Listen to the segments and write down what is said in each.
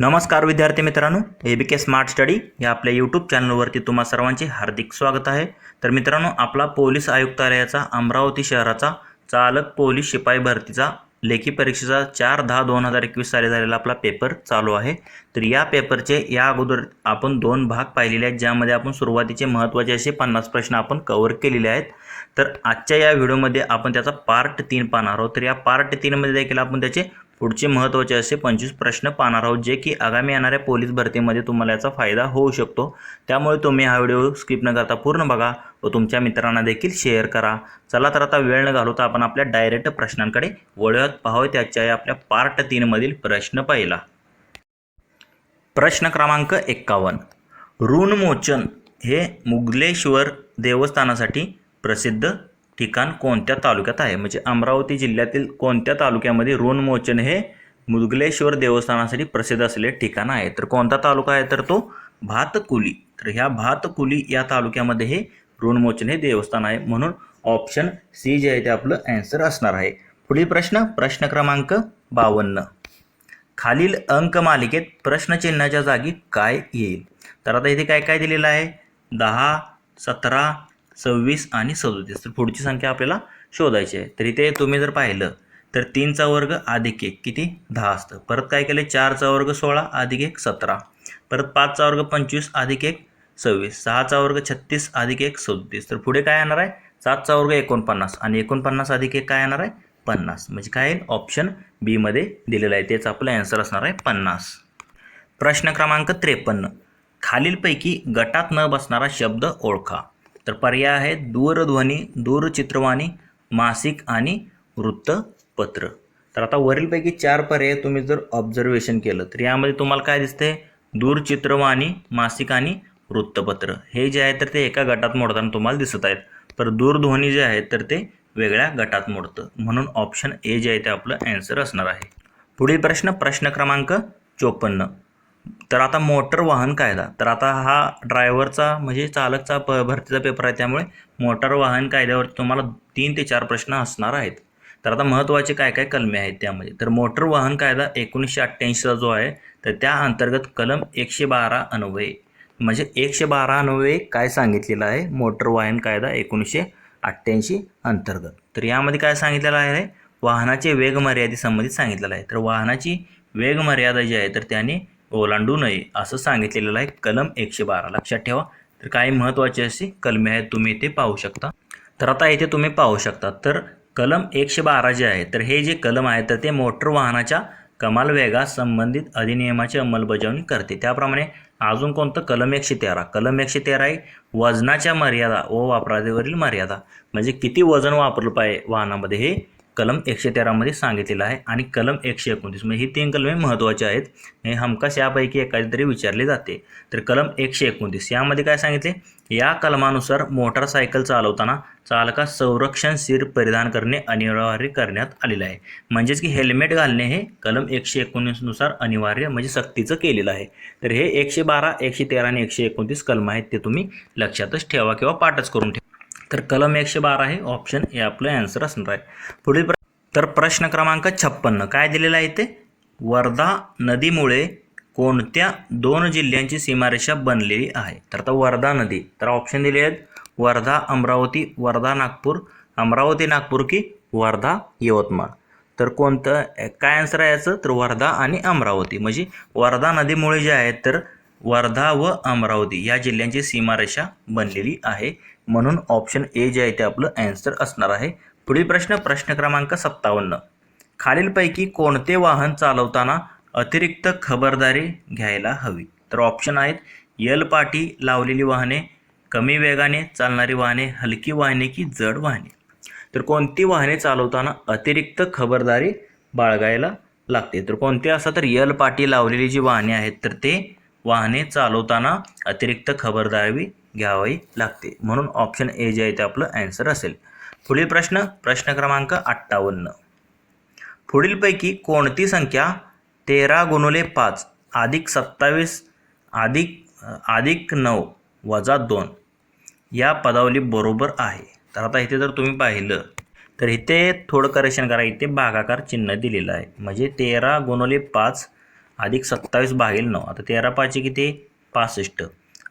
नमस्कार विद्यार्थी मित्रांनो ए बी के स्मार्ट स्टडी या आपल्या यूट्यूब चॅनलवरती तुम्हा सर्वांचे हार्दिक स्वागत आहे. तर मित्रांनो आपला पोलीस आयुक्तालयाचा अमरावती शहराचा चालक पोलीस शिपाई भरतीचा लेखी परीक्षेचा चार दहा दोन हजार एकवीस साली झालेला आपला पेपर चालू आहे. तर या पेपरचे या अगोदर आपण दोन भाग पाहिलेले आहेत ज्यामध्ये आपण सुरुवातीचे महत्त्वाचे असे पन्नास प्रश्न आपण कवर केलेले आहेत. तर आजच्या या व्हिडिओमध्ये आपण त्याचा पार्ट तीन पाहणार आहोत. तर या पार्ट तीनमध्ये देखील आपण त्याचे पुढचे महत्त्वाचे असे पंचवीस प्रश्न पाहणार आहोत जे की आगामी येणाऱ्या पोलीस भरतीमध्ये तुम्हाला याचा फायदा होऊ शकतो. त्यामुळे तुम्ही हा व्हिडिओ स्किप न करता पूर्ण बघा व तुमच्या मित्रांना देखील शेअर करा. चला तर आता वेळ न घालवता आपण आपल्या डायरेक्ट प्रश्नांकडे वळूयात. पाहूया त्याच्या आपल्या पार्ट तीनमधील प्रश्न पहिला. प्रश्न क्रमांक एक्कावन्न. ऋणमोचन हे मुगलेश्वर देवस्थानासाठी प्रसिद्ध ठिकाण कोणत्या तालुक्यात आहे? म्हणजे अमरावती जिल्ह्यातील कोणत्या तालुक्यामध्ये ऋणमोचन हे मुदगलेश्वर देवस्थानासाठी प्रसिद्ध असलेले ठिकाण आहे? तर कोणता तालुका आहे? तर तो भातकुली. तर ह्या भातकुली या तालुक्यामध्ये हे ऋणमोचन हे देवस्थान आहे म्हणून ऑप्शन सी जे आहे ते आपलं ॲन्सर असणार आहे. पुढील प्रश्न प्रश्न क्रमांक बावन्न. खालील अंक मालिकेत प्रश्नचिन्हाच्या जागी काय येईल? तर आता इथे काय काय दिलेलं आहे? दहा सतरा सव्वीस आणि सदोतीस. तर पुढची संख्या आपल्याला शोधायची आहे. तर इथे तुम्ही जर पाहिलं तर तीनचा वर्ग अधिक एक किती? दहा असतं. परत काय केलं? चारचा वर्ग सोळा अधिक एक सतरा. परत पाचचा वर्ग पंचवीस अधिक एक सव्वीस. सहाचा वर्ग छत्तीस अधिक एक सदतीस. तर पुढे काय येणार आहे? सातचा वर्ग एकोणपन्नास आणि एकोणपन्नास अधिक एक काय येणार आहे? पन्नास. म्हणजे काय येईल? ऑप्शन बीमध्ये दिलेलं आहे. तेच आपलं ॲन्सर असणार आहे पन्नास. प्रश्न क्रमांक त्रेपन्न. खालीलपैकी गटात न बसणारा शब्द ओळखा. तर पर्याय आहेत दूरध्वनी दूरचित्रवाणी मासिक आणि वृत्तपत्र. तर आता वरीलपैकी चार पर्याय तुम्ही जर ऑब्झर्वेशन केलं तर यामध्ये तुम्हाला काय दिसते दूरचित्रवाणी मासिक आणि वृत्तपत्र. हे जे आहे तर ते एका गटात मोडताना तुम्हाला दिसत आहेत. तर दूरध्वनी जे आहेत तर ते वेगळ्या गटात मोडतं. म्हणून ऑप्शन ए जे आहे ते आपलं ॲन्सर असणार आहे. पुढील प्रश्न प्रश्न क्रमांक चोपन्न. तर आता मोटर वाहन कायदा तर आता हा ड्रायव्हरचा म्हणजे चालकचा प भरतीचा पेपर आहे त्यामुळे मोटार वाहन कायद्यावर तुम्हाला तीन ते चार प्रश्न असणार आहेत. तर आता महत्त्वाचे काय काय कलमे आहेत त्यामध्ये? तर मोटर वाहन कायदा एकोणीसशे अठ्ठ्याऐंशीचा जो आहे तर त्या अंतर्गत कलम एकशे बारा अन्वये. म्हणजे एकशे बारा अन्वये काय सांगितलेलं आहे? मोटर वाहन कायदा एकोणीसशे अठ्ठ्याऐंशी अंतर्गत. तर यामध्ये काय सांगितलेलं आहे? वाहनाचे वेग मर्यादेसंबंधित सांगितलेलं आहे. तर वाहनाची वेग मर्यादा जी आहे तर त्याने ओलांडू नये असं सांगितलेलं आहे. कलम एकशे बारा. लक्षात ठेवा. तर काही महत्त्वाचे असे कलमे आहेत तुम्ही ते पाहू शकता. तर आता इथे तुम्ही पाहू शकता. तर कलम एकशे बारा जे आहे तर हे जे कलम आहे तर ते मोटर वाहनाच्या कमाल वेगास संबंधित अधिनियमाची अंमलबजावणी करते. त्याप्रमाणे अजून कोणतं? कलम एकशे तेरा. कलम एकशे तेरा आहे वजनाच्या मर्यादा व वापरावरील मर्यादा. म्हणजे किती वजन वापरलं पाहिजे वाहनामध्ये हे? कलम एकशे तेरामध्ये सांगितलेलं आहे. आणि कलम एकशे एकोणतीस म्हणजे ही तीन कलमे महत्त्वाची आहेत. हे हमखास यापैकी एखादी तरी विचारले जाते. तर कलम एकशे एकोणतीस यामध्ये काय सांगितले? या कलमानुसार मोटारसायकल चालवताना चालकास संरक्षणशीर परिधान करणे अनिवार्य करण्यात आलेलं आहे. म्हणजेच की हेल्मेट घालणे हे कलम एकशे एकोणीसनुसार अनिवार्य म्हणजे सक्तीचं केलेलं आहे. तर हे एकशे बारा एकशे तेरा आणि एकशे एकोणतीस कलम आहेत ते तुम्ही लक्षातच ठेवा किंवा पाठच करून ठेवा. तर कलम एकशे बारा हे ऑप्शन हे आपलं ॲन्सर असणार आहे. पुढील प्र तर प्रश्न क्रमांक छप्पन्न काय दिलेला आहे ते वर्धा नदीमुळे कोणत्या दोन जिल्ह्यांची सीमारेषा बनलेली आहे? तर आता वर्धा नदी तर ऑप्शन दिले आहेत वर्धा अमरावती वर्धा नागपूर. अमरावती नागपूर की वर्धा यवतमाळ. तर कोणतं काय आन्सर आहे याचं? तर वर्धा आणि अमरावती. म्हणजे वर्धा नदीमुळे जे आहेत तर वर्धा व अमरावती या जिल्ह्यांची सीमारेषा बनलेली आहे. म्हणून ऑप्शन ए जे आहे ते आपलं ॲन्सर असणार आहे. पुढील प्रश्न प्रश्न क्रमांक सत्तावन्न. खालीलपैकी कोणते वाहन चालवताना अतिरिक्त खबरदारी घ्यायला हवी? तर ऑप्शन आहेत यल पाटी लावलेली वाहने कमी वेगाने चालणारी वाहने हलकी वाहने की जड वाहने. तर कोणती वाहने चालवताना अतिरिक्त खबरदारी बाळगायला लागते? तर कोणते असं तर यल पाटी लावलेली जी वाहने आहेत तर ते वाहने चालवताना अतिरिक्त खबरदारी घ्यावी लागते. म्हणून ऑप्शन ए जे आहे ते आपलं ॲन्सर असेल. पुढील प्रश्न प्रश्न क्रमांक अठ्ठावन्न. पुढीलपैकी कोणती संख्या तेरा गुणुले पाच अधिक सत्तावीस अधिक अधिक नऊ वजा दोन या पदावली बरोबर आहे. तर आता इथे जर तुम्ही पाहिलं तर इथे थोडं करेक्शन करा. इथे भागाकार चिन्ह दिलेलं आहे. म्हणजे तेरा गुणुले पाच अधिक सत्तावीस भागेल नऊ. आता तेरा पाचशे किती? पासष्ट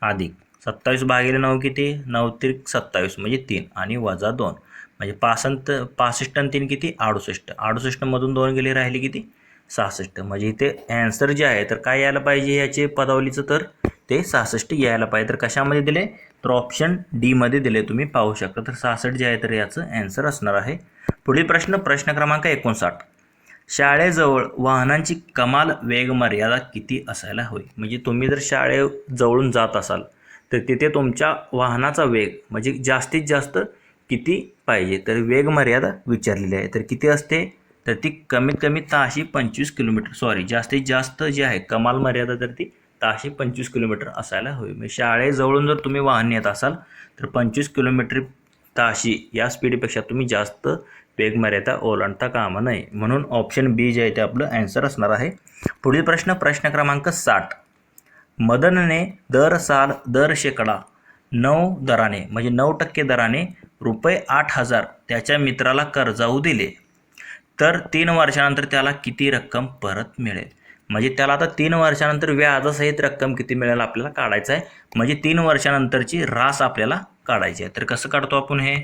अधिक. सत्तावीस भागिले नऊ किती? नऊ त्रिक सत्तावीस म्हणजे तीन. आणि वजा दोन. म्हणजे पासंत पासष्ट आणि तीन किती? अडुसष्ट. अडुसष्टमधून दोन गेले राहिले किती? सहासष्ट. म्हणजे इथे ॲन्सर जे आहे तर काय यायला पाहिजे याचे पदावलीचं तर? ते सहासष्ट यायला पाहिजे. तर कशामध्ये दिले? तर ऑप्शन डीमध्ये दिले. तुम्ही पाहू शकता. तर सहासष्ट जे आहे तर याचं ॲन्सर असणार आहे. पुढील प्रश्न प्रश्न क्रमांक एकोणसाठ. शाळेजवळ वाहनांची कमाल वेग मर्यादा किती असायला हवी? म्हणजे तुम्ही जर शाळेजवळून जात असाल तर तिथे तुमच्या वाहनाचा वेग म्हणजे जास्तीत जास्त किती पाहिजे? तर वेग मर्यादा विचारलेली आहे. तर किती असते? तर ती कमीत कमी ताशी पंचवीस किलोमीटर सॉरी जास्तीत जास्त जी आहे कमाल मर्यादा तर ती ताशी पंचवीस किलोमीटर असायला हवी. म्हणजे शाळेजवळून जर तुम्ही वाहन येत असाल तर पंचवीस किलोमीटर ताशी या स्पीडपेक्षा तुम्ही जास्त वेग मर्यादा ओलांडता कामा नये. म्हणून ऑप्शन बी जे आहे ते आपलं ॲन्सर असणार आहे. पुढील प्रश्न प्रश्न क्रमांक साठ. मदनने दर साल दर शेकडा नऊ दराने म्हणजे नऊ टक्के दराने रुपये आठ हजार त्याच्या मित्राला कर्जाऊ दिले. तर तीन वर्षानंतर त्याला किती रक्कम परत मिळेल? म्हणजे त्याला आता तीन वर्षानंतर व्याजासहित रक्कम किती मिळेल आपल्याला काढायचं आहे? म्हणजे तीन वर्षानंतरची रास आपल्याला काढायची आहे. तर कसं काढतो आपण हे?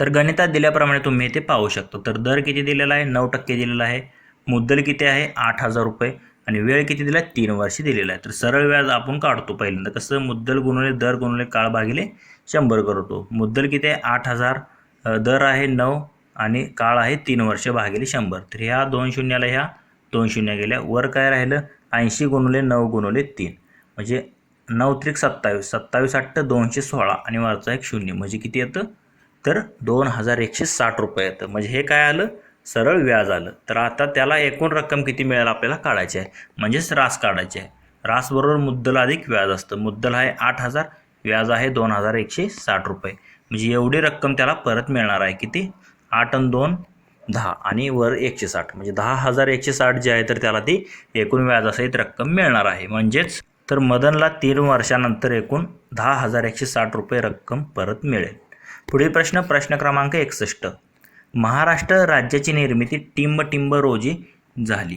तर गणितात दिल्याप्रमाणे तुम्ही ते पाहू शकता. तर दर किती दिलेला आहे? नऊ टक्के दिलेला आहे. मुद्दल किती आहे? आठ हजार रुपये. आणि वेळ किती दिला? आहे तीन वर्ष दिलेला आहे. तर सरळ व्याज आपण काढतो पहिल्यांदा. कसं? मुद्दल गुणवले दर गुणवले काळ भागिले शंभर करतो. मुद्दल किती आहे? आठ हजार. दर आहे नऊ आणि काळ आहे तीन वर्ष भागिले शंभर. तर ह्या दोन शून्याला ह्या दोन शून्य गेल्या. वर काय राहिलं? ऐंशी गुणवले नऊ गुणवले तीन. म्हणजे नऊ त्रिक सत्तावीस. सत्तावीस अठ्ठ दोनशे सोळा आणि वरचा एक शून्य. म्हणजे किती येतं? तर दोन हजार एकशे साठ रुपये येतं. म्हणजे हे काय आलं? सरळ व्याज आलं. तर आता त्याला एकूण रक्कम किती मिळेल आपल्याला काढायची आहे? म्हणजेच रास काढायची आहे. रासबरोबर मुद्दल अधिक व्याज असतं. मुद्दल आहे आठ हजार व्याज आहे दोन हजार एकशे साठ रुपये. म्हणजे एवढी रक्कम त्याला परत मिळणार आहे. किती? आठ आणि दोन दहा. आणि वर एकशे साठ. म्हणजे दहा हजार एकशे साठ जे आहे तर त्याला ती एकूण व्याजासहित रक्कम मिळणार आहे. म्हणजेच तर मदनला तीन वर्षानंतर एकूण दहा हजार एकशे साठ रुपये रक्कम परत मिळेल. पुढील प्रश्न प्रश्न क्रमांक एकसष्ट. महाराष्ट्र राज्याची निर्मिती टिंब टिंब रोजी झाली.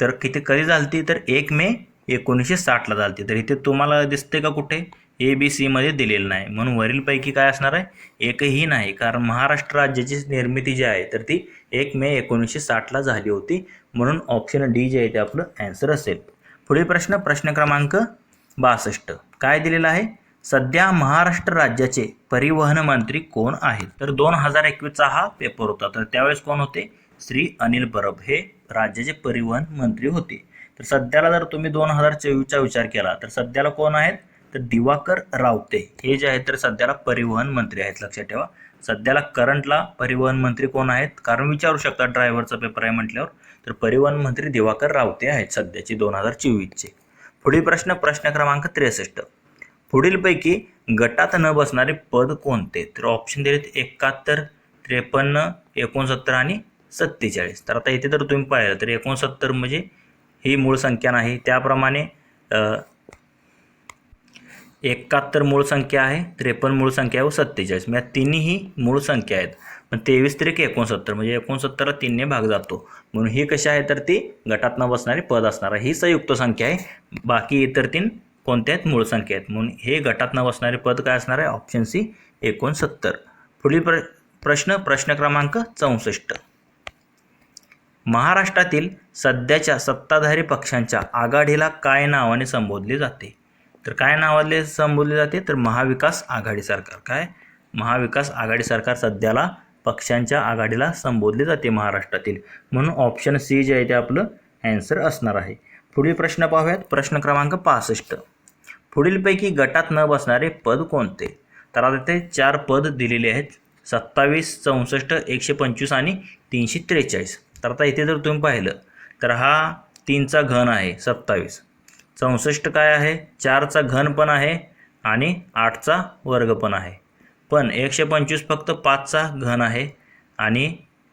तर किती कधी झालती? तर एक मे एकोणीसशे साठला झालती. तर इथे तुम्हाला दिसते का कुठे? ए बी सीमध्ये दिलेलं नाही. म्हणून वरीलपैकी काय असणार आहे? एकही नाही. कारण महाराष्ट्र राज्याची निर्मिती जी आहे तर ती एक मे एकोणीसशे साठला झाली होती. म्हणून ऑप्शन डी जे आहे ते आपलं ॲन्सर असेल. पुढील प्रश्न प्रश्न क्रमांक बासष्ट. काय दिलेलं आहे? सध्या महाराष्ट्र राज्याचे परिवहन मंत्री कोण आहेत? तर दोन हजार एकवीसचा हा पेपर होता. तर त्यावेळेस कोण होते? श्री अनिल परब हे राज्याचे परिवहन मंत्री होते. तर सध्याला जर तुम्ही दोन हजार चोवीसचा विचार केला तर सध्याला कोण आहेत? तर दिवाकर रावते हे जे आहेत तर सध्याला परिवहन मंत्री आहेत. लक्षात ठेवा. सध्याला करंटला परिवहन मंत्री कोण आहेत? कारण विचारू शकता ड्रायव्हरचा पेपर आहे म्हटल्यावर. तर परिवहन मंत्री दिवाकर रावते आहेत सध्याचे दोन हजार चोवीसचे. पुढील प्रश्न प्रश्न क्रमांक त्रेसष्ट. पुढीलपैकी गटात न बसणारे पद कोणते? तर ऑप्शन दिलेत एकाहत्तर त्रेपन्न एकोणसत्तर आणि सत्तेचाळीस. तर आता इथे जर तुम्ही पाहिलं तर एकोणसत्तर म्हणजे ही मूळ संख्या नाही. त्याप्रमाणे एकाहत्तर मूळ संख्या आहे त्रेपन्न मूळ संख्या आहे व सत्तेचाळीस. म्हणजे या तिन्ही मूळ संख्या आहेत. पण तेवीस त्रिक एकोणसत्तर म्हणजे एकोणसत्तरला तीनने भाग जातो. म्हणून ही कशी आहे? तर ती गटात न बसणारी पद असणार आहे. ही संयुक्त संख्या आहे. बाकी इतर तीन कोणत्या आहेत मूळ संख्या आहेत म्हणून हे गटात न बसणारे पद काय असणार आहे? ऑप्शन सी एकोणसत्तर. पुढील प्र प्रश्न प्रश्न क्रमांक चौसष्ट. महाराष्ट्रातील सध्याच्या सत्ताधारी पक्षांच्या आघाडीला काय नावाने संबोधले जाते? तर काय नावाने संबोधले जाते? तर महाविकास आघाडी सरकार. काय? महाविकास आघाडी सरकार सध्याला पक्षांच्या आघाडीला संबोधले जाते महाराष्ट्रातील. म्हणून ऑप्शन सी जे आहे ते आपलं ॲन्सर असणार आहे. पुढील प्रश्न पाहूयात. प्रश्न क्रमांक पासष्ट. पुढीलपैकी गटात न बसणारे पद कोणते? तर आता ते चार पद दिलेले आहेत. सत्तावीस चौसष्ट एकशे पंचवीस आणि तीनशे त्रेचाळीस. तर आता इथे जर तुम्ही पाहिलं तर हा तीनचा घन आहे सत्तावीस. चौसष्ट काय आहे? चारचा घन पण आहे आणि आठचा वर्ग पण आहे. पण एकशे पंचवीस फक्त पाचचा घन आहे आणि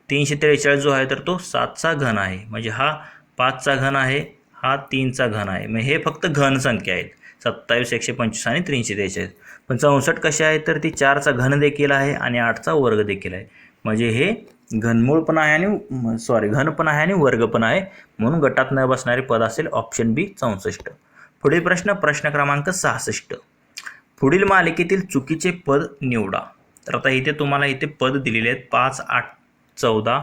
तीनशे त्रेचाळीस जो आहे तर तो सातचा घन आहे. म्हणजे हा पाचचा घन आहे हा तीनचा घन आहे. मग हे फक्त घन संख्या आहेत. सत्तावीस एकशे पंचवीस आणि तीनशे त्रेचाळीस पण चौसष्ट कसे आहे तर ती चारचा घन देखील आहे आणि आठचा वर्ग देखील आहे. म्हणजे हे घनमूळ पण आहे आणि सॉरी घन पण आहे आणि वर्ग पण आहे. म्हणून गटात न बसणारे पद असेल ऑप्शन बी चौसष्ट. पुढील प्रश्न प्रश्न क्रमांक सहासष्ट. पुढील मालिकेतील चुकीचे पद निवडा. तर आता इथे तुम्हाला इथे पद दिलेले आहेत पाच आठ चौदा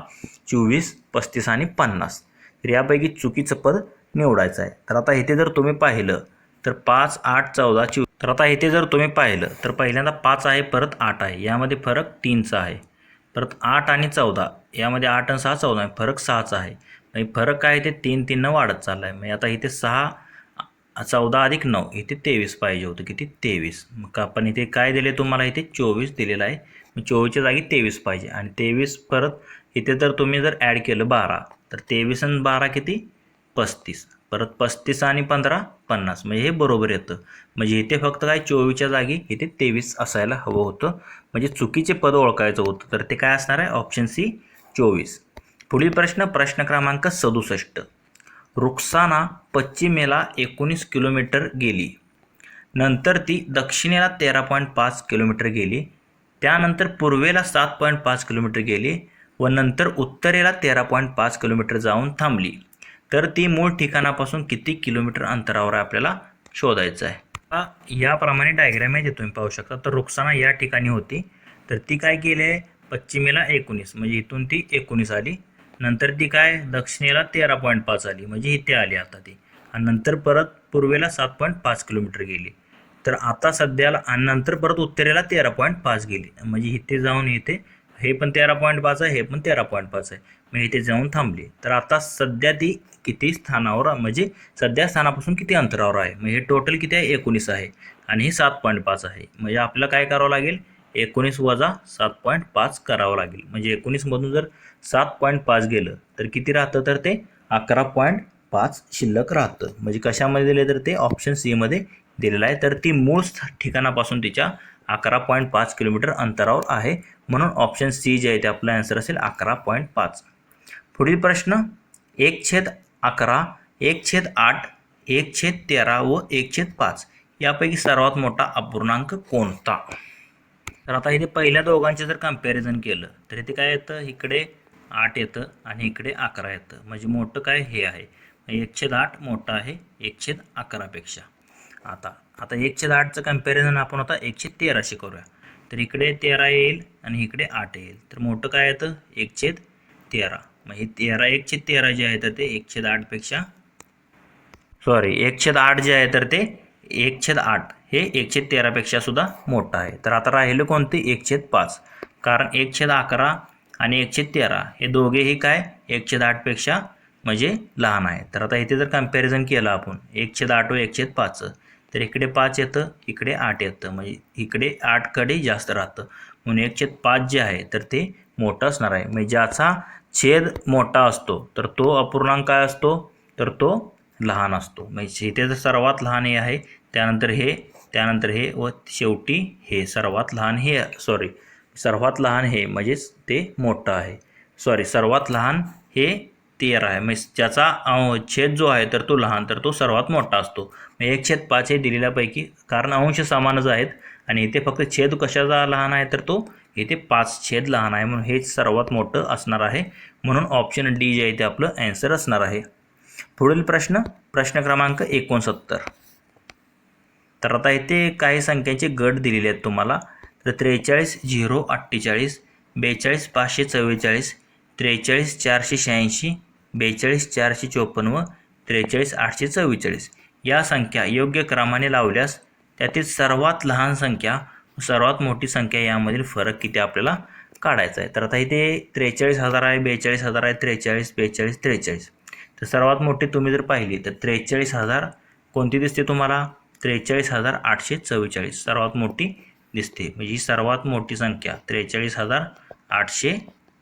चोवीस पस्तीस आणि पन्नास. तर यापैकी चुकीचं पद निवडायचं आहे. तर आता इथे जर तुम्ही पाहिलं तर पाच आठ चौदा चोवीस तर आता इथे जर तुम्ही पाहिलं तर पहिल्यांदा पाच आहे परत आठ आहे. यामध्ये फरक तीनचा आहे. परत आठ आणि चौदा यामध्ये आठ आणि सहा चौदा आहे. फरक सहाचा आहे. म्हणजे फरक काय आहे ते तीन तीननं वाढत चालला आहे म्हणजे आता इथे सहा चौदा अधिक नऊ इथे तेवीस पाहिजे होतं. किती? तेवीस. मग आपण इथे काय दिले तुम्हाला इथे? चोवीस दिलेलं आहे. मग चोवीसच्या जागी तेवीस पाहिजे. आणि तेवीस परत इथे जर तुम्ही जर ॲड केलं बारा तर तेवीस आणि बारा किती? पस्तीस. परत पस्तीस आणि पंधरा पन्नास. म्हणजे हे बरोबर येतं. म्हणजे इथे फक्त काय चोवीसच्या जागी इथे तेवीस असायला हवं होतं. म्हणजे चुकीचे पद ओळखायचं होतं. तर ते काय असणार आहे? ऑप्शन सी चोवीस. पुढील प्रश्न प्रश्न क्रमांक सदुसष्ट. रुक्साना पश्चिमेला एकोणीस किलोमीटर गेली. नंतर ती दक्षिणेला तेरा पॉईंट पाच किलोमीटर गेली. त्यानंतर पूर्वेला सात पॉईंट पाच किलोमीटर गेली व नंतर उत्तरेला तेरा पॉईंट पाच किलोमीटर जाऊन थांबली. तर ती मूळ ठिकाणापासून किती किलोमीटर अंतरावर आपल्याला शोधायचं आहे. आता याप्रमाणे डायग्रॅम आहे जे तुम्ही पाहू शकता. तर रुक्साना या ठिकाणी होती. तर ती काय केली आहे? पश्चिमेला एकोणीस. म्हणजे इथून ती एकोणीस आली. नंतर ती काय? दक्षिणेला तेरा पॉईंट पाच आली. म्हणजे इथे आली आता ती. आणि नंतर परत पूर्वेला सात पॉईंट पाच किलोमीटर गेली. तर आता सध्याला आणि नंतर परत उत्तरेला तेरा पॉईंट पाच गेली. म्हणजे इथे जाऊन इथे हे पण तेरा पॉईंट पाच आहे हे पण तेरा पॉईंट पाच आहे. मग इथे जाऊन थांबली. तर आता सध्या ती किती स्थानावर म्हणजे सध्या स्थानापासून किती अंतरावर आहे? मग हे टोटल किती आहे? एकोणीस आहे. आणि हे सात पॉईंट पाच आहे. म्हणजे आपल्याला काय करावं लागेल? एकोणीस वजा सात पॉईंट पाच करावं लागेल. म्हणजे एकोणीसमधून जर सात पॉईंट पाच गेलं तर किती राहतं? तर ते अकरा पॉईंट पाच शिल्लक राहतं. म्हणजे कशामध्ये दिले तर ते? ऑप्शन सीमध्ये दिलेलं आहे. तर ती मूळ स्थ- ठिकाणापासून तिच्या अकरा पॉईंट पाच किलोमीटर अंतरावर आहे. म्हणून ऑप्शन सी जे आहे ते आपलं आन्सर असेल अकरा पॉईंट पाच. पुढील प्रश्न एक छेद अकरा एक छेद आठ एक छेद तेरा व एक छेद पाच यापैकी सर्वात मोठा अपूर्णांक कोणता? तर आता इथे पहिल्या दोघांचे जर कंपॅरिझन केलं तर इथे काय येतं? इकडे आठ येतं आणि इकडे अकरा येतं. म्हणजे मोठं काय? हे आहे. एकशे आठ मोठं आहे एकशे अकरापेक्षा. आता आता एकशे आठचं कंपॅरिझन आपण आता एकशे तेराशी करूया तर इकडे तेरा येईल आणि इकडे आठ येईल तर मोठं काय येतं एकशे तेरा मग हे तेरा एकशेद तेरा जे आहे तर ते एकशे आठपेक्षा सॉरी एकशे आठ जे आहे तर ते एकशे आठ हे एकशे तेरापेक्षा सुद्धा मोठं आहे तर आता राहिलं कोणते एकशेद पाच कारण एकशेद अकरा आणि एकशे तेरा हे दोघेही काय एकशेद आठपेक्षा म्हणजे लहान आहे तर आता इथे जर कंपॅरिझन केलं आपण एकशेद आठ व एकशेद पाच तर इकडे पाच येतं इकडे आठ येतं. म्हणजे इकडे आठकडे जास्त राहतं. म्हणून एक छेद पाच जे आहे तर ते मोठं असणार आहे. म्हणजे ज्याचा छेद मोठा असतो तर तो अपूर्णांक काय असतो? तर तो लहान असतो. म्हणजे इथे तर सर्वात लहान हे आहे त्यानंतर हे त्यानंतर हे व शेवटी हे. सर्वात लहान हे सॉरी सर्वात लहान हे म्हणजेच ते मोठं आहे. सॉरी सर्वात लहान हे तेरा आहे. म्हणजे ज्याचा छेद जो आहे तर तो लहान तर तो सर्वात मोठा असतो. एक छेद पाच हे दिलेल्यापैकी कारण अंश समानच आहेत आणि इथे फक्त छेद कशाचा लहान आहे तर तो इथे पाच छेद लहान आहे. म्हणून हेच सर्वात मोठं असणार आहे. म्हणून ऑप्शन डी जे आहे ते आपलं ॲन्सर असणार आहे. पुढील प्रश्न प्रश्न क्रमांक एकोणसत्तर. तर आता इथे काही संख्यांचे गट दिलेले आहेत तुम्हाला. तर त्रेचाळीस झिरो अठ्ठेचाळीस बेचाळीस पाचशे चव्वेचाळीस त्रेचाळीस चारशे शहाऐंशी बेचाळीस चारशे चोपन्न व त्रेचाळीस आठशे चव्वेचाळीस. या संख्या योग्य क्रमाने लावल्यास त्यातील सर्वात लहान संख्या सर्वात मोठी संख्या यामधील फरक किती आपल्याला काढायचा आहे? तर आता इथे त्रेचाळीस हजार आहे बेचाळीस हजार आहे त्रेचाळीस बेचाळीस त्रेचाळीस. तर सर्वात मोठी तुम्ही जर पाहिली तर त्रेचाळीस हजार कोणती दिसते तुम्हाला? त्रेचाळीस हजार आठशे चव्वेचाळीस. सर्वात मोठी दिसते. म्हणजे ही सर्वात मोठी संख्या त्रेचाळीस हजार आठशे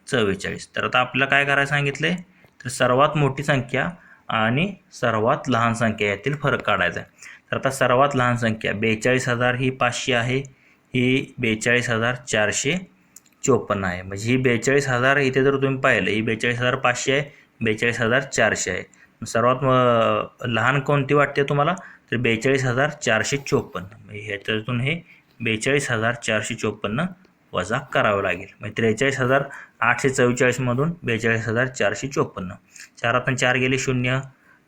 चव्वेचाळीस. तर आता आपल्याला काय करायला सांगितलं? आहे तर सर्वात मोठी संख्या आणि सर्वात लहान संख्या यातील फरक काढायचा आहे. तर आता सर्वात लहान संख्या बेचाळीस हजार ही पाचशे आहे. ही बेचाळीस हजार चारशे चोपन्न आहे. म्हणजे ही बेचाळीस हजार इथे जर तुम्ही पाहिलं ही बेचाळीस हजार पाचशे आहे बेचाळीस हजार चारशे आहे. सर्वात लहान कोणती वाटते तुम्हाला? तर बेचाळीस हजार चारशे चोपन्न. म्हणजे ह्याच्यातून हे बेचाळीस हजार चारशे चोपन्न वजा करावं लागेल. मग त्रेचाळीस हजार आठशे चव्वेचाळीसमधून बेचाळीस हजार चारशे चोपन्न. चारातनं चार गेले शून्य.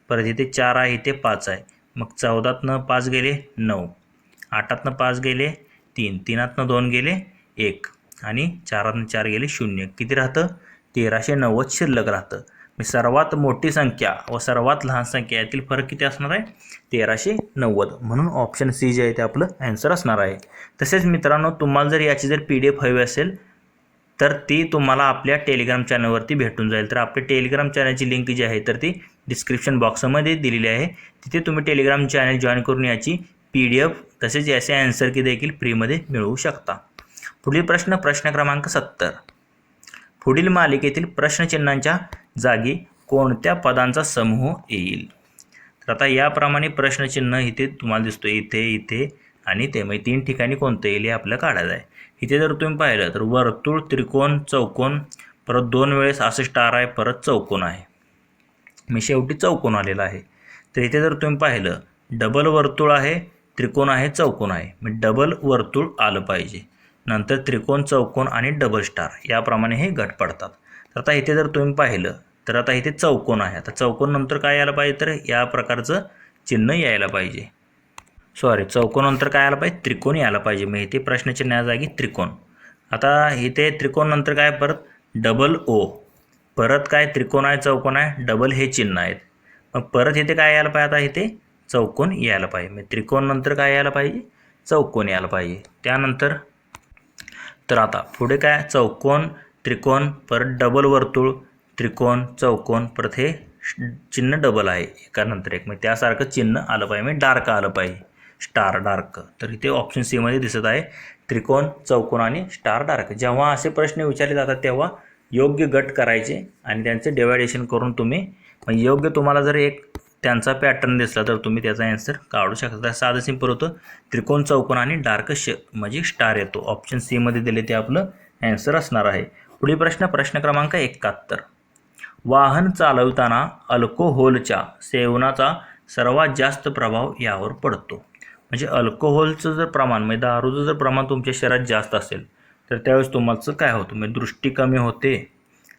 परत इथे चार आहे इथे पाच आहे. मग चौदातनं पाच गेले नऊ. आठातनं पाच गेले तीन. तीनातनं दोन गेले एक. आणि चारातनं चार गेले शून्य. किती राहतं? तेराशे नव्वद शिल्लक राहतं. मी सर्वात मोठी संख्या व सर्वात लहान संख्या यातील फरक किती असणार आहे? तेराशे नव्वद. म्हणून ऑप्शन सी जे आहे ते आपलं ॲन्सर असणार आहे. तसेच मित्रांनो तुम्हाला जर याची जर पी डी एफ हवी असेल तर ती तुम्हाला आपल्या टेलिग्राम चॅनलवरती भेटून जाईल. तर आपल्या टेलिग्राम चॅनलची लिंक जी आहे तर ती डिस्क्रिप्शन बॉक्समध्ये दिलेली आहे. तिथे तुम्ही टेलिग्राम चॅनल जॉईन करून याची पी डी एफ तसेच याचे ॲन्सर की देखील फ्रीमध्ये मिळवू शकता. पुढील प्रश्न प्रश्न क्रमांक सत्तर. पुढील मालिकेतील प्रश्नचिन्हांच्या जागी कोणत्या पदांचा समूह येईल? तर आता याप्रमाणे प्रश्नचिन्ह इथे तुम्हाला दिसतो इथे इथे आणि ते. म्हणजे तीन ठिकाणी कोणतं येईल हे आपल्याला काढायचं आहे. इथे जर तुम्ही पाहिलं तर वर्तुळ त्रिकोण चौकोन परत दोन वेळेस असं स्टार आहे परत चौकोन आहे. मी शेवटी चौकोन आलेला आहे. तर इथे जर तुम्ही पाहिलं डबल वर्तुळ आहे त्रिकोण आहे चौकोन आहे. मी डबल वर्तुळ आलं पाहिजे. नंतर त्रिकोण चौकोन आणि डबल स्टार याप्रमाणे हे गट पडतात. तर आता इथे जर तुम्ही पाहिलं तर आता इथे चौकोन आहे. आता चौकोन नंतर काय यायला पाहिजे? तर या प्रकारचं चिन्ह यायला पाहिजे. सॉरी चौकोन नंतर काय आलं पाहिजे? त्रिकोण यायला पाहिजे. मग इथे प्रश्नचिन्हा जागी त्रिकोण. आता इथे त्रिकोण नंतर काय? परत डबल ओ परत काय त्रिकोण आहे चौकोन आहे? डबल हे चिन्ह आहेत. मग परत इथे काय यायला पाहिजे? आता इथे चौकोन यायला पाहिजे. मग त्रिकोण नंतर काय यायला पाहिजे? चौकोन यायला पाहिजे. त्यानंतर तर आता पुढे काय? चौकोन त्रिकोण परत डबल वर्तुळ त्रिकोण चौकोन परत हे चिन्ह डबल आहे एका नंतर एक. मग त्यासारखं चिन्ह आलं पाहिजे. म्हणजे डार्क आलं पाहिजे. स्टार डार्क तर इथे ऑप्शन सीमध्ये दिसत आहे त्रिकोण चौकोन आणि स्टार डार्क जेव्हा असे प्रश्न विचारले जातात तेव्हा योग्य गट करायचे आणि त्यांचं डिवायडेशन करून तुम्ही म्हणजे योग्य तुम्हाला जर एक त्यांचा पॅटर्न दिसला तर तुम्ही त्याचा ॲन्सर काढू शकता. साधं सिंपल होतं. त्रिकोण चौकोन आणि डार्क श म्हणजे स्टार येतो. ऑप्शन सीमध्ये दिले ते आपलं ॲन्सर असणार आहे. पुढील प्रश्न प्रश्न क्रमांक एकाहत्तर. वाहन चालवताना अल्कोहोलच्या सेवनाचा सर्वात जास्त प्रभाव यावर पडतो. म्हणजे अल्कोहोलचं जर प्रमाण म्हणजे दारूचं जर प्रमाण तुमच्या शरीरात जास्त असेल तर त्यावेळेस तुम्हाला काय होतं? म्हणजे दृष्टी कमी होते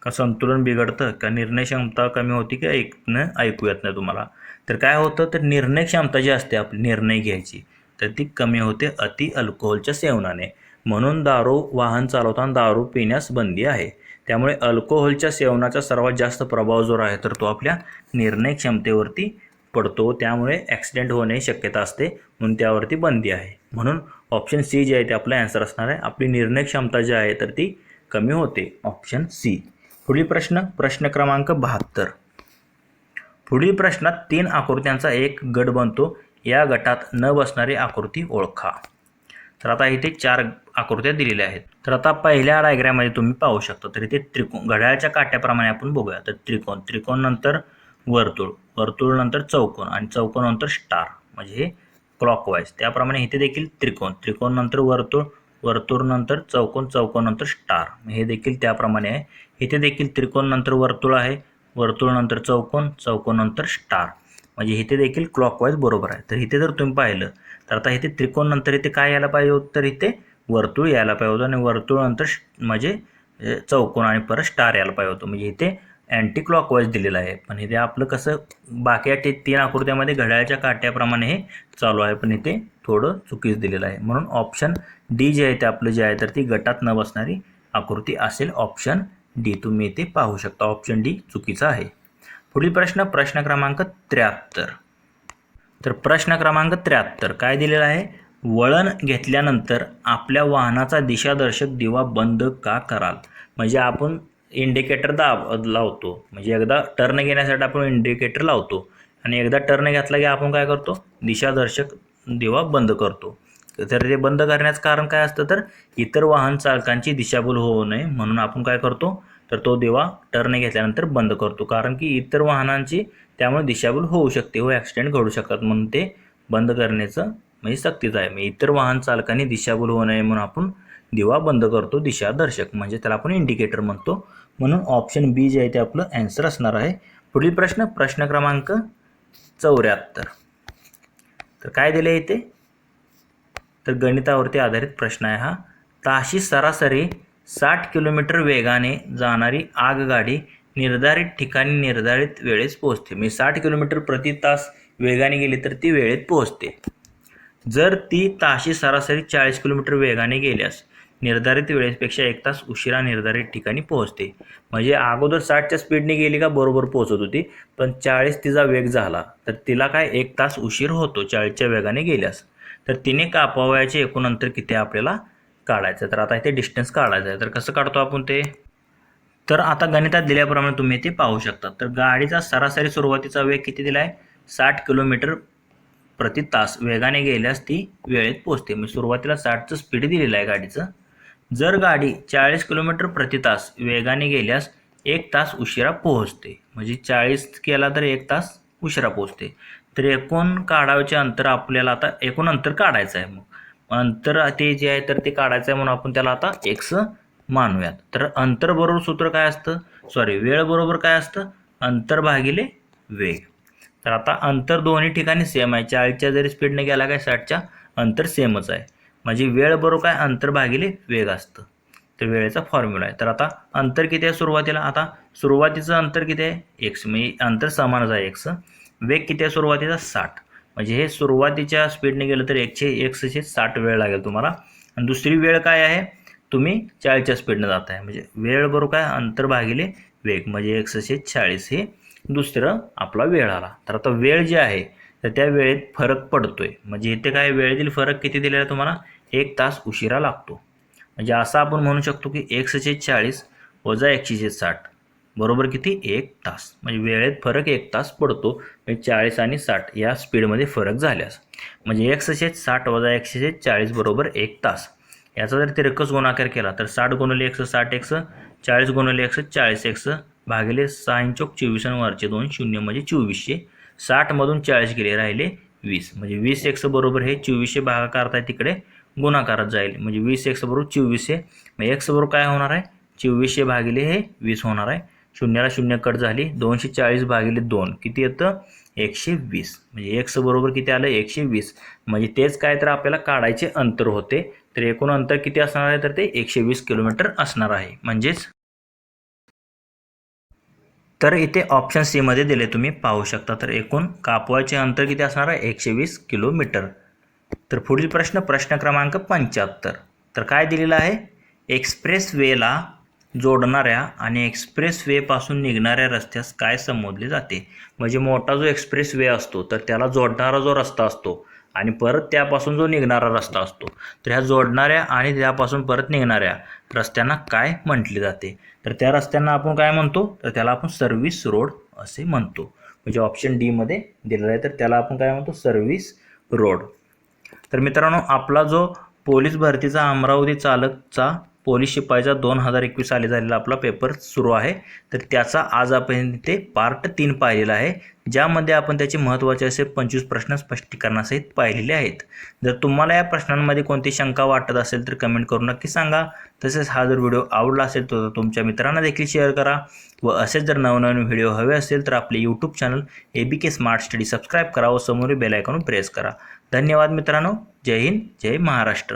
का संतुलन बिघडतं का निर्णय क्षमता कमी होती की ऐकणं ऐकू येत नाही तुम्हाला? तर काय होतं? तर निर्णय क्षमता जी असते आपली निर्णय घ्यायची तर ती कमी होते अति अल्कोहोलच्या सेवनाने. म्हणून दारू वाहन चालवताना दारू पिण्यास बंदी आहे. त्यामुळे अल्कोहोलच्या सेवनाचा सर्वात जास्त प्रभाव जो आहे तर तो आपल्या निर्णय क्षमतेवरती पडतो. त्यामुळे ॲक्सिडेंट होण्याची शक्यता असते म्हणून त्यावरती बंदी आहे. म्हणून ऑप्शन सी जे आहे ते आपलं ॲन्सर असणार आहे. आपली निर्णय क्षमता जी आहे तर ती कमी होते. ऑप्शन सी पुढील प्रश्न प्रश्न क्रमांक बहात्तर. पुढील प्रश्नात तीन आकृत्यांचा एक गट बनतो. या गटात न बसणारी आकृती ओळखा. तर आता इथे चार आकृत्या दिलेल्या आहेत. तर आता पहिल्या डायग्रॅममध्ये तुम्ही पाहू शकता तर इथे त्रिकोण घड्याळच्या काट्याप्रमाणे आपण बघूया. तर त्रिकोण त्रिकोण नंतर वर्तुळ वर्तुळ नंतर चौकोन आणि चौकोन नंतर स्टार म्हणजे हे क्लॉकवाईज त्याप्रमाणे इथे देखील त्रिकोण त्रिकोण नंतर वर्तुळ वर्तुळ नंतर चौकोन चौकोन नंतर स्टार हे देखील त्याप्रमाणे आहे. इथे देखील त्रिकोण नंतर वर्तुळ आहे वर्तुळ नंतर चौकोन चौकोन नंतर स्टार म्हणजे इथे देखील क्लॉकवाईज बरोबर आहे. तर इथे जर तुम्ही पाहिलं तर आता इथे त्रिकोण नंतर इथे काय यायला पाहिजे होतं? तर इथे वर्तुळ यायला पाहिजे होतं आणि वर्तुळ नंतर श- म्हणजे चौकोन आणि परत स्टार यायला पाहिजे होतं. म्हणजे इथे अँटी क्लॉकवाईज दिलेलं आहे. पण इथे आपलं कसं बाकी ते तीन आकृत्यामध्ये घड्याळाच्या काट्याप्रमाणे हे चालू आहे. पण इथे थोडं चुकीच दिलेलं आहे. म्हणून ऑप्शन डी जे आहे ते आपलं जे आहे तर ती गटात न बसणारी आकृती असेल ऑप्शन डी तुम्ही इथे पाहू शकता. ऑप्शन डी चुकीचा आहे. पुढील प्रश्न प्रश्न क्रमांक त्र्याहत्तर. तर प्रश्न क्रमांक त्र्याहत्तर काय दिलेला आहे? वळण घेतल्यानंतर आपल्या वाहनाचा दिशादर्शक दिवा बंद का कराल? म्हणजे आपण इंडिकेटर दाब लावतो. म्हणजे एकदा टर्न घेण्यासाठी आपण इंडिकेटर लावतो. आणि एकदा टर्न घेतला की आपण काय करतो? दिशादर्शक दिवा बंद करतो. तर ते बंद करण्याचं कारण काय असतं? तर इतर वाहन चालकांची दिशाभूल होऊ नये म्हणून आपण काय करतो? तर तो दिवा टर्न घेतल्यानंतर बंद करतो. कारण की इतर वाहनांची त्यामुळे दिशाभूल होऊ शकते. हो, व ॲक्सिडेंट घडू शकतात म्हणून ते बंद करण्याचं म्हणजे सक्तीचं आहे. म्हणजे इतर वाहन चालकांनी दिशाभूल होऊ नये म्हणून आपण दिवा बंद करतो दिशादर्शक म्हणजे त्याला आपण इंडिकेटर म्हणतो. म्हणून ऑप्शन बी जे आहे ते आपलं ॲन्सर असणार आहे. पुढील प्रश्न प्रश्न क्रमांक चौऱ्याहत्तर. तर काय दिलं आहे इथे? तर गणितावरती आधारित प्रश्न आहे हा. ताशी सरासरी साठ किलोमीटर वेगाने जाणारी आगगाडी निर्धारित ठिकाणी निर्धारित वेळेस पोहोचते. म्हणजे साठ किलोमीटर प्रति तास वेगाने गेली तर ती वेळेत पोहोचते. जर ती ताशी सरासरी चाळीस किलोमीटर वेगाने गेल्यास निर्धारित वेळेपेक्षा एक तास उशिरा निर्धारित ठिकाणी पोहोचते. म्हणजे अगोदर साठच्या स्पीडने गेली का बरोबर पोहोचत होती पण चाळीस तिचा वेग झाला तर तिला काय एक तास उशीर होतो चाळीसच्या वेगाने गेल्यास? तर तिने कापावयाचे एकूण अंतर किती आपल्याला काढायचं तर आता इथे डिस्टन्स काढायचं आहे. तर कसं काढतो आपण ते? तर आता गणितात दिल्याप्रमाणे तुम्ही ते पाहू शकता. तर गाडीचा सरासरी सुरुवातीचा वेग किती दिला आहे साठ किलोमीटर प्रति तास. वेगाने गेल्यास ती वेळेत पोहोचते. म्हणजे सुरुवातीला साठचं स्पीड दिलेलं आहे गाडीचं. जर गाडी चाळीस किलोमीटर प्रति तास वेगाने गेल्यास एक तास उशिरा पोहोचते. म्हणजे चाळीस केला तर एक तास उशिरा पोहोचते. तर एकूण काढावचे अंतर आपल्याला आता एकूण अंतर काढायचं आहे मग. अंतर ते जे आहे तर ते काढायचं आहे म्हणून आपण त्याला आता एक्स मानूयात. तर अंतर बरोबर सूत्र काय असतं? सॉरी वेळ बरोबर काय असतं? अंतर भागिले वेग. तर आता अंतर दोन्ही ठिकाणी सेम आहे. चाळीसच्या जरी स्पीडने गेला काय साठच्या अंतर सेमच आहे. म्हणजे वेळ बरोबर काय? अंतर भागिले वेग असतं. तर वेळेचा फॉर्म्युला आहे. तर आता अंतर किती आहे सुरुवातीला? आता सुरुवातीचं अंतर किती आहे? एक्स म्हणजे अंतर समानच आहे एक्स वेग किती आहे सुरुवातीचा? साठ. म्हणजे हे सुरुवातीच्या स्पीडने गेलं तर एकशे एकशे साठ वेळ लागेल तुम्हाला. आणि दुसरी वेळ काय आहे? तुम्ही चाळीसच्या स्पीडनं जात आहे म्हणजे वेळ बरोबर काय? अंतर भागिले वेग. म्हणजे एकशे चाळीस हे दुसरं आपला वेळ आला. तर आता वेळ जे आहे तर त्या वेळेत फरक पडतोय. म्हणजे इथे काय? वेळेतील फरक किती दिलेला आहे तुम्हाला? एक तास उशिरा लागतो. म्हणजे असं आपण म्हणू शकतो की एकशे चाळीस वजा एकशे साठ. बरोबर किती? एक तास. म्हणजे वेळेत फरक एक तास पडतो. म्हणजे चाळीस आणि साठ या स्पीडमध्ये फरक झाल्यास. म्हणजे एकशे साठ वजा एकशे चाळीस बरोबर एक तास. याचा जर तिरकस गुणाकार केला तर साठ गुणले एकशे साठ एकशे चाळीस गुणले एकशे चाळीस एकशे भागिले सहा इंचोक चोवीस वरचे दोन शून्य म्हणजे चोवीसशे. साठमधून चाळीस गेले राहिले वीस. म्हणजे वीस एक्स बरोबर हे चोवीसशे भागाकार आहे तिकडे गुणाकारात जाईल. म्हणजे वीस एक्स बरोबर चोवीसशे. मग एक्स बरोबर काय होणार आहे? चोवीसशे भागिले हे वीस होणार आहे. शून्याला शून्य कट झाली दोनशे चाळीस भागिले दोन. किती येतं? एकशे वीस. म्हणजे एक्स बरोबर किती आलं? एकशे वीस. म्हणजे तेच काय तर आपल्याला काढायचे अंतर होते. तर एकूण अंतर किती असणार आहे? तर ते एकशे वीस किलोमीटर असणार आहे. म्हणजेच तर इथे ऑप्शन सीमध्ये दिले तुम्ही पाहू शकता. तर एकूण कापवाचे अंतर किती असणार आहे? एकशे वीस किलोमीटर. तर पुढील प्रश्न प्रश्न क्रमांक पंच्याहत्तर. तर काय दिलेलं आहे? एक्सप्रेस वेला जोडणाऱ्या आणि एक्सप्रेस वेपासून निघणाऱ्या रस्त्यास काय संबोधले जाते? म्हणजे मोठा जो एक्सप्रेस वे असतो तर त्याला जोडणारा जो रस्ता असतो आणि परत त्यापासून जो निघणारा रस्ता असतो तर ह्या जोडणाऱ्या आणि त्यापासून परत निघणाऱ्या रस्त्यांना काय म्हटले जाते? तर त्या रस्त्यांना आपण काय म्हणतो? तर त्याला आपण सर्व्हिस रोड असे म्हणतो. म्हणजे ऑप्शन डीमध्ये दिलेलं आहे तर त्याला आपण काय म्हणतो? सर्व्हिस रोड तर मित्रांनो आपला जो पोलीस भरतीचा अमरावती चालकचा पोलीस शिपाईचा दोन हजार एकवीस साली झालेला आपला पेपर सुरू आहे. तर त्याचा आज आपण ते पार्ट तीन पाहिलेला आहे. ज्यामध्ये आपण त्याचे महत्त्वाचे असे पंचवीस प्रश्न स्पष्टीकरणासहित पाहिलेले आहेत. जर तुम्हाला या प्रश्नांमध्ये कोणती शंका वाटत असेल तर कमेंट करून नक्की सांगा. तसेच हा जर व्हिडिओ आवडला असेल तर तुमच्या मित्रांना देखील शेअर करा. व असेच जर नवनवीन व्हिडिओ हवे असेल तर आपले YouTube channel A B K smart study subscribe करा व समोर बेलायकॉन प्रेस करा. धन्यवाद मित्रांनो. जय हिंद. जय महाराष्ट्र.